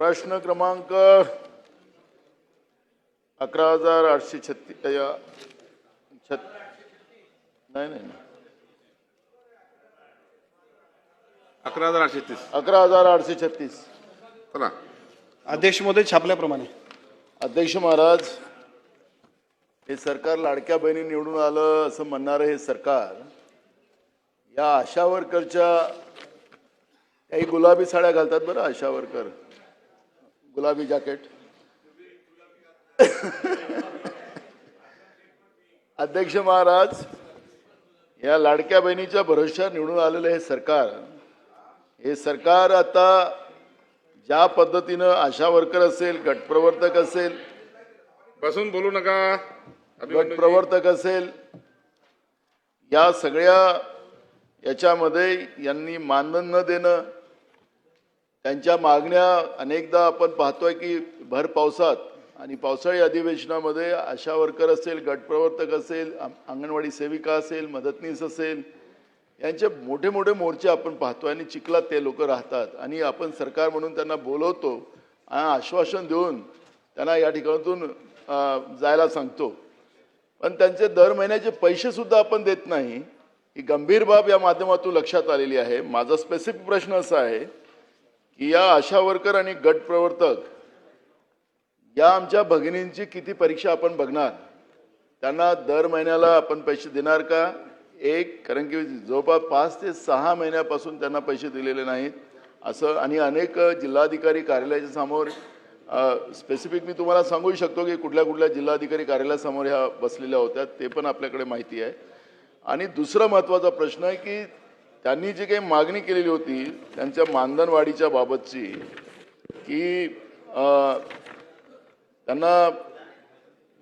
प्रश्न क्रमांक अकरा हजार आठशे छत्तीस छत नाही नाही. अकरा हजार आठशे तीस अकरा हजार आठशे छत्तीस. चला. अध्यक्ष महोदय छापल्याप्रमाणे. अध्यक्ष महाराज हे सरकार लाडक्या बहिणी निवडून आलं असं म्हणणारं हे सरकार या आशा वर्करच्या काही गुलाबी साड्या घालतात बरं आशा वर्कर गुलाबी जॅकेट अध्यक्ष महाराज या लाडक्या बहिणीच्या भरोश्यावर निवडून आलेलं हे सरकार हे सरकार आता ज्या पद्धतीनं आशा वर्कर असेल गटप्रवर्तक असेल बसून बोलू नका. गटप्रवर्तक असेल या सगळ्या याच्यामध्ये यांनी मानधन न देणं त्यांच्या मागण्या अनेकदा आपण पाहतोय की भर पावसात आणि पावसाळी अधिवेशनामध्ये आशा वर्कर असेल गटप्रवर्तक असेल अंगणवाडी सेविका असेल मदतनीस असेल यांचे मोठे मोठे मोर्चे आपण पाहतो आणि चिखलात ते लोक राहतात. आणि आपण सरकार म्हणून त्यांना बोलवतो आणि आश्वासन देऊन त्यांना या ठिकाणातून जायला सांगतो. पण त्यांचे दर महिन्याचे पैसेसुद्धा आपण देत नाही. ही गंभीर बाब या माध्यमातून लक्षात आलेली आहे. माझा स्पेसिफिक प्रश्न असा आहे की या आशा वर्कर आणि गट प्रवर्तक या आमच्या भगिनींची किती परीक्षा आपण बघणार? त्यांना दर महिन्याला आपण पैसे देणार का? एक कारण की जवळपास पाच ते सहा महिन्यापासून त्यांना पैसे दिलेले नाहीत. असं आणि अनेक जिल्हाधिकारी कार्यालयाच्या समोर स्पेसिफिक मी तुम्हाला सांगू शकतो की कुठल्या कुठल्या जिल्हाधिकारी कार्यालयासमोर ह्या बसलेल्या होत्या ते पण आपल्याकडे माहिती आहे. आणि दुसरा महत्त्वाचा प्रश्न आहे की त्यांनी जी काही मागणी केलेली होती त्यांच्या मानधन वाढीच्या बाबतची की अं, त्यांना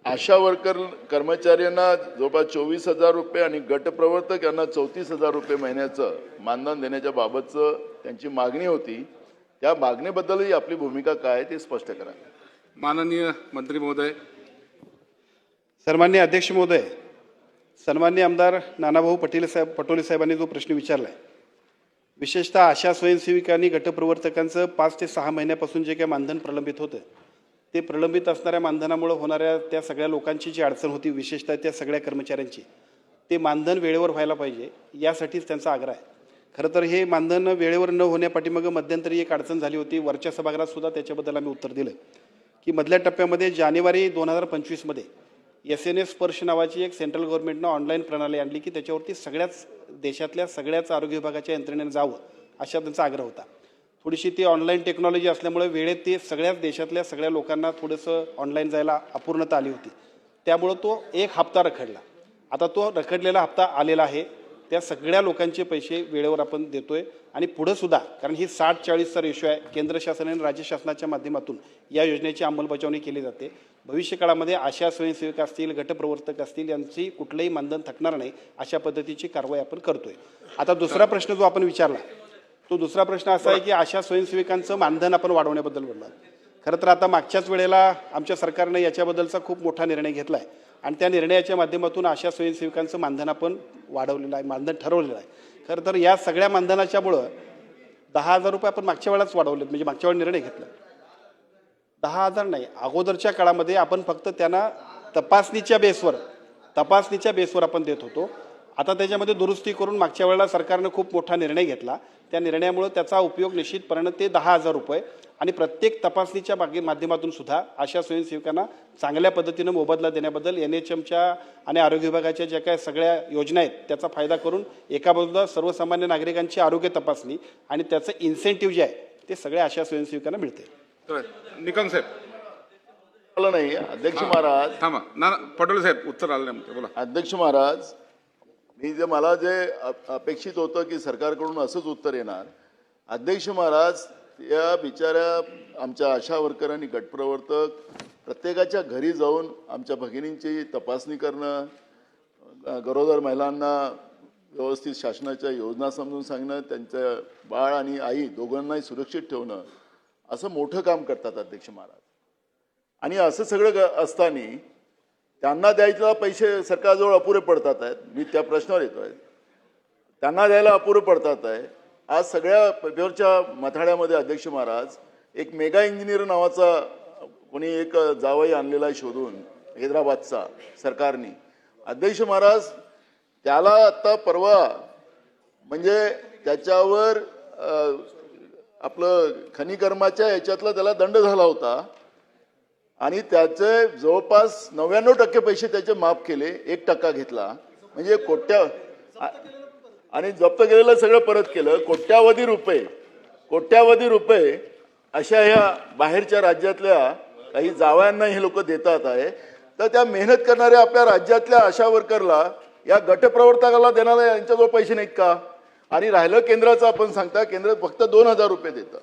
आशा वर्कर कर्मचाऱ्यांना जवळपास चोवीस हजार रुपये आणि गटप्रवर्तक यांना चौतीस हजार रुपये महिन्याचं मानधन देण्याच्या बाबतचं त्यांची मागणी होती. त्या मागणीबद्दलही आपली भूमिका काय आहे ते स्पष्ट करा. माननीय मंत्री महोदय. सन्मान्य अध्यक्ष महोदय सन्मान्य आमदार नानाभाऊ पटेल साहेब पटोले साहेबांनी जो प्रश्न विचारला आहे विशेषतः आशा स्वयंसेविकांनी गटप्रवर्तकांचं पाच ते सहा महिन्यापासून जे काही मानधन प्रलंबित होतं ते प्रलंबित असणाऱ्या मानधनामुळे होणाऱ्या त्या सगळ्या लोकांची जी अडचण होती विशेषतः त्या सगळ्या कर्मचाऱ्यांची ते मानधन वेळेवर व्हायला पाहिजे यासाठीच त्यांचा आग्रह आहे. खरं तर हे मानधन वेळेवर न होण्यापाठीमागं मध्यंतरी एक अडचण झाली होती वरच्या सभागृहात सुद्धा त्याच्याबद्दल आम्ही उत्तर दिलं की मधल्या टप्प्यामध्ये जानेवारी दोन हजार पंचवीसमध्ये एस एन एस स्पर्श नावाची एक सेंट्रल गव्हर्नमेंटनं ऑनलाईन प्रणाली आणली की त्याच्यावरती सगळ्याच देशातल्या सगळ्याच आरोग्य विभागाच्या यंत्रणेने जावं अशा त्यांचा आग्रह होता. थोडीशी ती ऑनलाईन टेक्नॉलॉजी असल्यामुळे वेळेत ते सगळ्याच देशातल्या सगळ्या लोकांना थोडंसं ऑनलाईन जायला अपूर्णता आली होती. त्यामुळं तो एक हप्ता रखडला. आता तो रखडलेला हप्ता आलेला आहे. त्या सगळ्या लोकांचे पैसे वेळेवर आपण देतोय. आणि पुढं सुद्धा कारण ही साठ चाळीसचा रेशो आहे केंद्र शासन आणि राज्य शासनाच्या माध्यमातून या योजनेची अंमलबजावणी केली जाते. भविष्यकाळामध्ये आशा स्वयंसेविका असतील गटप्रवर्तक असतील यांची कुठलंही मानधन थकणार नाही अशा पद्धतीची कारवाई आपण करतोय. आता दुसरा प्रश्न जो आपण विचारला तो दुसरा प्रश्न असा आहे की आशा स्वयंसेविकांचं मानधन आपण वाढवण्याबद्दल बोलला खरं तर आता मागच्याच वेळेला आमच्या सरकारने याच्याबद्दलचा खूप मोठा निर्णय घेतला आहे आणि त्या निर्णयाच्या माध्यमातून आशा स्वयंसेविकांचं मानधन आपण वाढवलेलं आहे मानधन ठरवलेलं आहे. खरं तर या सगळ्या मानधनाच्यामुळं दहा हजार रुपये आपण मागच्या वेळाच वाढवलेत म्हणजे मागच्या वेळेला निर्णय घेतला. दहा हजार नाही अगोदरच्या काळामध्ये आपण फक्त त्यांना तपासणीच्या बेसवर तपासणीच्या बेसवर आपण देत होतो. आता त्याच्यामध्ये दुरुस्ती करून मागच्या वेळेला सरकारनं खूप मोठा निर्णय घेतला. त्या निर्णयामुळे त्याचा उपयोग निश्चितपणे ते दहा हजार रुपये आणि प्रत्येक तपासणीच्या मागे माध्यमातून सुद्धा अशा स्वयंसेविकांना चांगल्या पद्धतीनं मोबदला देण्याबद्दल एन एच एमच्या आणि आरोग्य विभागाच्या ज्या काही सगळ्या योजना आहेत त्याचा फायदा करून एका बाजूला सर्वसामान्य नागरिकांची आरोग्य तपासणी आणि त्याचं इन्सेंटिव्ह जे आहे ते सगळ्या अशा स्वयंसेविकांना मिळते निकम साहेब. नाही. अध्यक्ष महाराज. थांबा. ना पटोले साहेब उत्तर आलं नाही. बोला. अध्यक्ष महाराज मी जे मला जे अपेक्षित होतं की सरकारकडून असंच उत्तर येणार अध्यक्ष महाराज या बिचाऱ्या आमच्या आशा वर्कर आणि गटप्रवर्तक प्रत्येकाच्या घरी जाऊन आमच्या भगिनींची तपासणी करणं गरोदर महिलांना व्यवस्थित शासनाच्या योजना समजून सांगणं त्यांचं बाळ आणि आई दोघांनाही सुरक्षित ठेवणं असं मोठं काम करतात अध्यक्ष महाराज. आणि असं सगळं असताना त्यांना द्यायला पैसे सरकारजवळ अपुरे पडतात आहेत. मी त्या प्रश्नावर येतो आहे त्यांना द्यायला अपुरे पडतात आहे आज सगळ्या पेपरच्या मथाड्यामध्ये अध्यक्ष महाराज एक मेगा इंजिनियर नावाचा कोणी एक जावई आणलेला आहे शोधून हैदराबादचा सरकारने. अध्यक्ष महाराज त्याला आता परवा म्हणजे त्याच्यावर आपलं खनिकर्माच्या याच्यातला त्याला दंड झाला होता. आणि त्याचे जवळपास नव्याण्णव टक्के पैसे त्याचे माफ केले एक टक्का घेतला. म्हणजे कोट्या आणि जप्त केलेलं सगळं परत केलं. कोट्यावधी रुपये कोट्यावधी रुपये अशा ह्या बाहेरच्या राज्यातल्या काही जावयांना हे लोक देतात आहे. तर त्या मेहनत करणाऱ्या आपल्या राज्यातल्या आशा वर्करला या गटप्रवर्तकाला देणारा यांच्याजवळ पैसे नाहीत का? आणि राहिलं केंद्राचं आपण सांगता केंद्र फक्त दोन हजार रुपये देतं.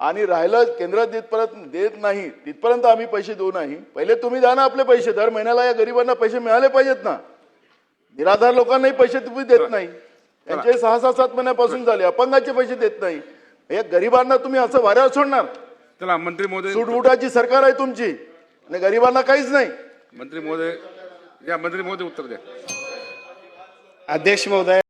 आणि राहिलं केंद्रात जिथपर्यंत देत नाही तिथपर्यंत आम्ही पैसे देऊ नाही. पहिले तुम्ही द्या ना आपले पैसे दर महिन्याला या गरिबांना पैसे मिळाले पाहिजेत ना. निराधार लोकांनाही पैसे तुम्ही देत नाही. त्यांचे सहा सहा सात महिन्यापासून झाले अपंगाचे पैसे देत नाही. या गरिबांना तुम्ही असं वाऱ्यावर सोडणार. चला मंत्री महोदय सुटबुटाची सरकार आहे तुमची. आणि गरिबांना काहीच नाही. मंत्री महोदय या मंत्री महोदय उत्तर द्या. अध्यक्ष महोदय